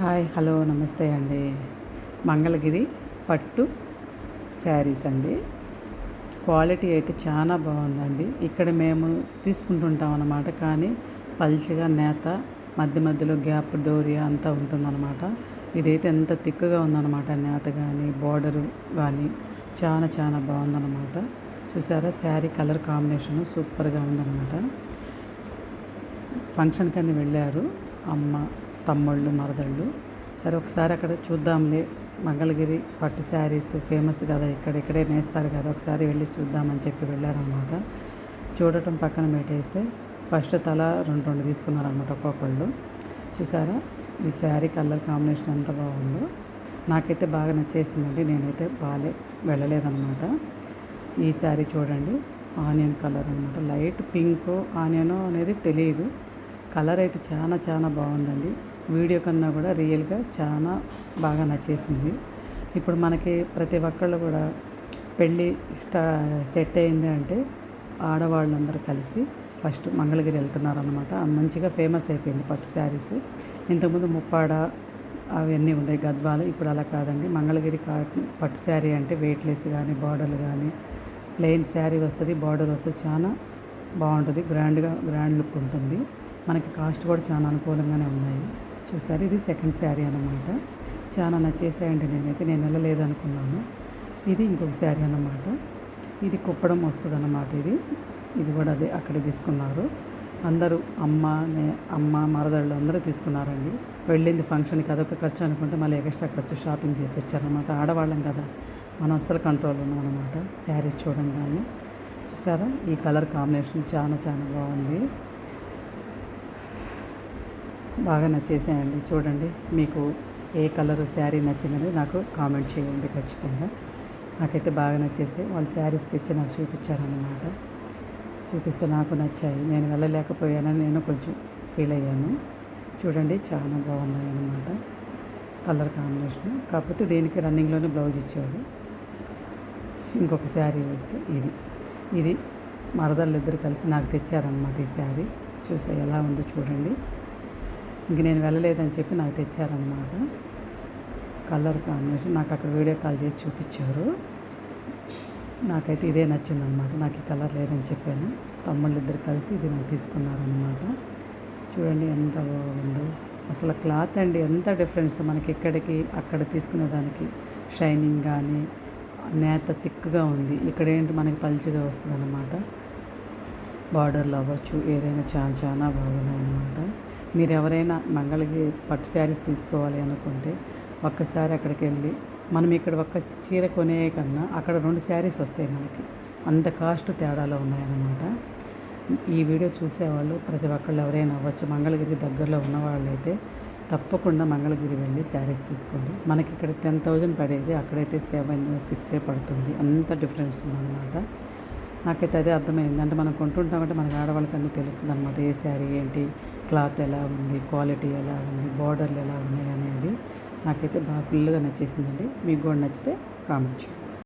Hi hello నమస్తే అండి. మంగళగిరి పట్టు శారీస్ అండి. క్వాలిటీ అయితే చాలా బాగుందండి. ఇక్కడ మేము తీసుకుంటుంటాం అన్నమాట కానీ పల్చగా నేత మధ్య మధ్యలో గ్యాప్ డోరియా అంతా ఉంటుందన్నమాట. ఇదైతే ఎంత తిక్కుగా ఉందన్నమాట నేత కానీ బార్డర్ కానీ చాలా చాలా బాగుందన్నమాట. చూసారా శారీ కలర్ కాంబినేషన్ సూపర్గా ఉందన్నమాట. ఫంక్షన్కి అని వెళ్ళారు అమ్మ తమ్ముళ్ళు మరదళ్ళు. సరే ఒకసారి అక్కడ చూద్దాంలే. మంగళగిరి పట్టు శారీస్ ఫేమస్ కదా ఇక్కడ ఇక్కడే నేస్తారు కదా ఒకసారి వెళ్ళి చూద్దామని చెప్పి వెళ్ళారనమాట చూడటం పక్కన పెట్టేస్తే ఫస్ట్ తల రెండు రెండు తీసుకున్నారనమాట ఒక్కొక్కళ్ళు. చూసారా? ఈ శారీ కలర్ కాంబినేషన్ ఎంత బాగుందో. నాకైతే బాగా నచ్చేసిందండి నేనైతే బాగాలే వెళ్ళలేదన్నమాట. ఈ శారీ చూడండి ఆనియన్ కలర్ అనమాట లైట్ పింక్ ఆనియన్ అనేది తెలియదు కలర్ అయితే చాలా చాలా బాగుందండి. వీడియో కన్నా కూడా రియల్గా చాలా బాగా నచ్చేసింది. ఇప్పుడు మనకి ప్రతి ఒక్కళ్ళు కూడా పెళ్ళి స్టా సెట్ అయింది అంటే ఆడవాళ్ళందరూ కలిసి ఫస్ట్ మంగళగిరి వెళ్తున్నారు అనమాట మంచిగా ఫేమస్ అయిపోయింది పట్టు శారీస్. ఇంతకుముందు ముప్పాడ అవన్నీ ఉన్నాయి గద్వాలు. ఇప్పుడు అలా కాదండి. మంగళగిరి కాటన్ పట్టు శారీ అంటే వెయిట్లెస్ కానీ బార్డర్లు కానీ ప్లెయిన్ శారీ వస్తుంది బార్డర్ వస్తుంది చాలా బాగుంటుంది. గ్రాండ్గా గ్రాండ్ లుక్ ఉంటుంది. మనకి కాస్ట్ కూడా చాలా అనుకూలంగానే ఉన్నాయి. చూసారు ఇది సెకండ్ శారీ అనమాట చాలా నచ్చేసాయండి నేనైతే నేను వెళ్ళలేదు అనుకున్నాను ఇది ఇంకొక శారీ అన్నమాట. ఇది కుప్పడం వస్తుంది అనమాట ఇది. ఇది కూడా అదే అక్కడే తీసుకున్నారు. అందరూ అమ్మ నే అమ్మ మరదళ్ళు అందరూ తీసుకున్నారండి. వెళ్ళింది ఫంక్షన్కి అదొక ఖర్చు అనుకుంటే మళ్ళీ ఎక్స్ట్రా ఖర్చు షాపింగ్ చేసి వచ్చారనమాట ఆడవాళ్ళం కదా మనం అస్సలు కంట్రోల్ ఉన్నాం అనమాట శారీస్ చూడంగానే. చూసారా? ఈ కలర్ కాంబినేషన్ చాలా చాలా బాగుంది. బాగా నచ్చేసాయండి. చూడండి మీకు ఏ కలర్ శారీ నచ్చిందని నాకు కామెంట్ చేయండి ఖచ్చితంగా. నాకైతే బాగా నచ్చేసి వాళ్ళు శారీస్ తెచ్చి నాకు చూపించారన్నమాట. చూపిస్తే నాకు నచ్చాయి. నేను వెళ్ళలేకపోయానని నేను కొంచెం ఫీల్ అయ్యాను. చూడండి చాలా బాగున్నాయి అన్నమాట కలర్ కాంబినేషన్. కాకపోతే దీనికి రన్నింగ్లోనే బ్లౌజ్ ఇచ్చాడు ఇంకొక శారీ వేస్తే ఇది. ఇది మరదళ్ళు ఇద్దరు కలిసి నాకు తెచ్చారనమాట ఈ శారీ. చూసా ఎలా ఉందో చూడండి. ఇంక నేను వెళ్ళలేదని చెప్పి నాకు తెచ్చారనమాట కలర్ కాంబినేషన్ నాకు అక్కడ వీడియో కాల్ చేసి చూపించారు. నాకైతే ఇదే నచ్చిందనమాట నాకు ఈ కలర్ లేదని చెప్పాను. తమ్ముళ్ళు ఇద్దరు కలిసి ఇది నాకు తీసుకున్నారనమాట చూడండి ఎంత బాగుందో. అసలు క్లాత్ అండి ఎంత డిఫరెన్స్ మనకి ఇక్కడికి అక్కడ తీసుకునే దానికి షైనింగ్ కానీ నేత థిక్గా ఉంది. ఇక్కడ ఏంటి? మనకి పల్చగా వస్తుంది అనమాట బార్డర్లు అవ్వచ్చు ఏదైనా చాలా చాలా బాగున్నాయి అనమాట మీరు ఎవరైనా మంగళగిరి పట్టు శారీస్ తీసుకోవాలి అనుకుంటే ఒక్కసారి అక్కడికి వెళ్ళి మనం ఇక్కడ ఒక్క చీర కొనే కన్నా అక్కడ రెండు శారీస్ వస్తాయి మనకి. అంత కాస్ట్ తేడాలో ఉన్నాయన్నమాట. ఈ వీడియో చూసేవాళ్ళు ప్రతి ఒక్కళ్ళు ఎవరైనా అవ్వచ్చు మంగళగిరికి దగ్గరలో ఉన్నవాళ్ళైతే తప్పకుండా మంగళగిరి వెళ్ళి శారీస్ తీసుకోండి. మనకి ఇక్కడ టెన్ థౌజండ్ పడేది అక్కడైతే సెవెన్ సిక్సే పడుతుంది. అంత డిఫరెన్స్ ఉందన్నమాట. నాకైతే అదే అర్థమైంది. అంటే మనం కొంటుంటామంటే మనకి ఆడవాళ్ళకి అన్నీ తెలుస్తుంది అనమాట ఏ శారీ ఏంటి క్లాత్ ఎలా ఉంది క్వాలిటీ ఎలా ఉంది బార్డర్లు ఎలా ఉన్నాయి అనేది నాకైతే బాగా ఫుల్గా నచ్చేసిందండి. మీకు కూడా నచ్చితే కామెంట్ చేయండి.